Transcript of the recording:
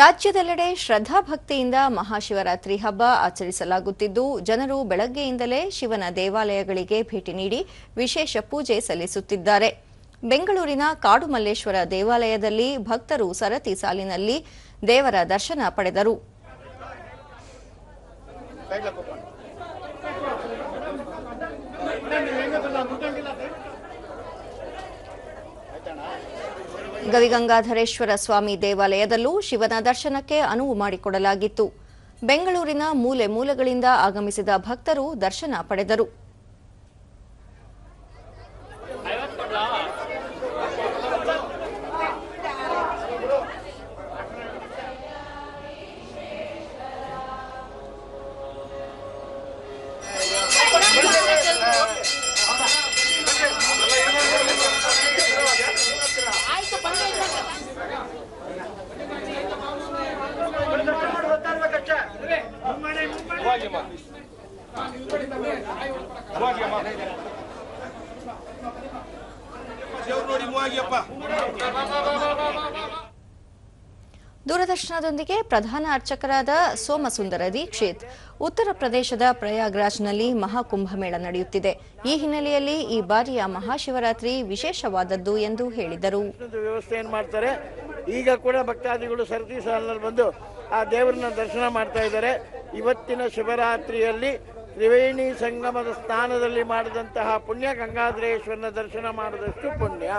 ರಾಜ್ಯದೆಲ್ಲೆಡೆ ಶ್ರದ್ಧಾಭಕ್ತಿಯಿಂದ ಮಹಾಶಿವರಾತ್ರಿ ಹಬ್ಬ ಆಚರಿಸಲಾಗುತ್ತಿದ್ದು, ಜನರು ಬೆಳಗ್ಗೆಯಿಂದಲೇ ಶಿವನ ದೇವಾಲಯಗಳಿಗೆ ಭೇಟಿ ನೀಡಿ ವಿಶೇಷ ಪೂಜೆ ಸಲ್ಲಿಸುತ್ತಿದ್ದಾರೆ. ಬೆಂಗಳೂರಿನ ಕಾಡುಮಲ್ಲೇಶ್ವರ ದೇವಾಲಯದಲ್ಲಿ ಭಕ್ತರು ಸರತಿ ಸಾಲಿನಲ್ಲಿ ದೇವರ ದರ್ಶನ ಪಡೆದರು. ಗವಿಗಂಗಾಧರೇಶ್ವರ ಸ್ವಾಮಿ ದೇವಾಲಯದಲ್ಲೂ ಶಿವನ ದರ್ಶನಕ್ಕೆ ಅನುವು ಮಾಡಿಕೊಡಲಾಗಿತ್ತು. ಬೆಂಗಳೂರಿನ ಮೂಲೆ ಮೂಲೆಗಳಿಂದ ಆಗಮಿಸಿದ ಭಕ್ತರು ದರ್ಶನ ಪಡೆದರು. ದೇವ್ರು ನೋಡಿ ಮೂವಾಗಿಯಪ್ಪ. ದೂರದರ್ಶನದೊಂದಿಗೆ ಪ್ರಧಾನ ಅರ್ಚಕರಾದ ಸೋಮಸುಂದರ ದೀಕ್ಷಿತ್. ಉತ್ತರ ಪ್ರದೇಶದ ಪ್ರಯಾಗ್ರಾಜ್ನಲ್ಲಿ ಮಹಾಕುಂಭಮೇಳ ನಡೆಯುತ್ತಿದೆ. ಈ ಹಿನ್ನೆಲೆಯಲ್ಲಿ ಈ ಬಾರಿಯ ಮಹಾಶಿವರಾತ್ರಿ ವಿಶೇಷವಾದದ್ದು ಎಂದು ಹೇಳಿದರು. ವ್ಯವಸ್ಥೆ ಏನ್ ಮಾಡ್ತಾರೆ? ಈಗ ಕೂಡ ಭಕ್ತಾದಿಗಳು ಸರತಿ ಸಾಲಿನಲ್ಲಿ ಬಂದು ಆ ದೇವರನ್ನ ದರ್ಶನ ಮಾಡ್ತಾ ಇದ್ದಾರೆ. ಇವತ್ತಿನ ಶಿವರಾತ್ರಿಯಲ್ಲಿ ತ್ರಿವೇಣಿ ಸಂಗಮದ ಸ್ಥಾನದಲ್ಲಿ ಮಾಡಿದಂತಹ ಪುಣ್ಯ ಗಂಗಾಧರೇಶ್ವರನ ದರ್ಶನ ಮಾಡಿದಷ್ಟು ಪುಣ್ಯ.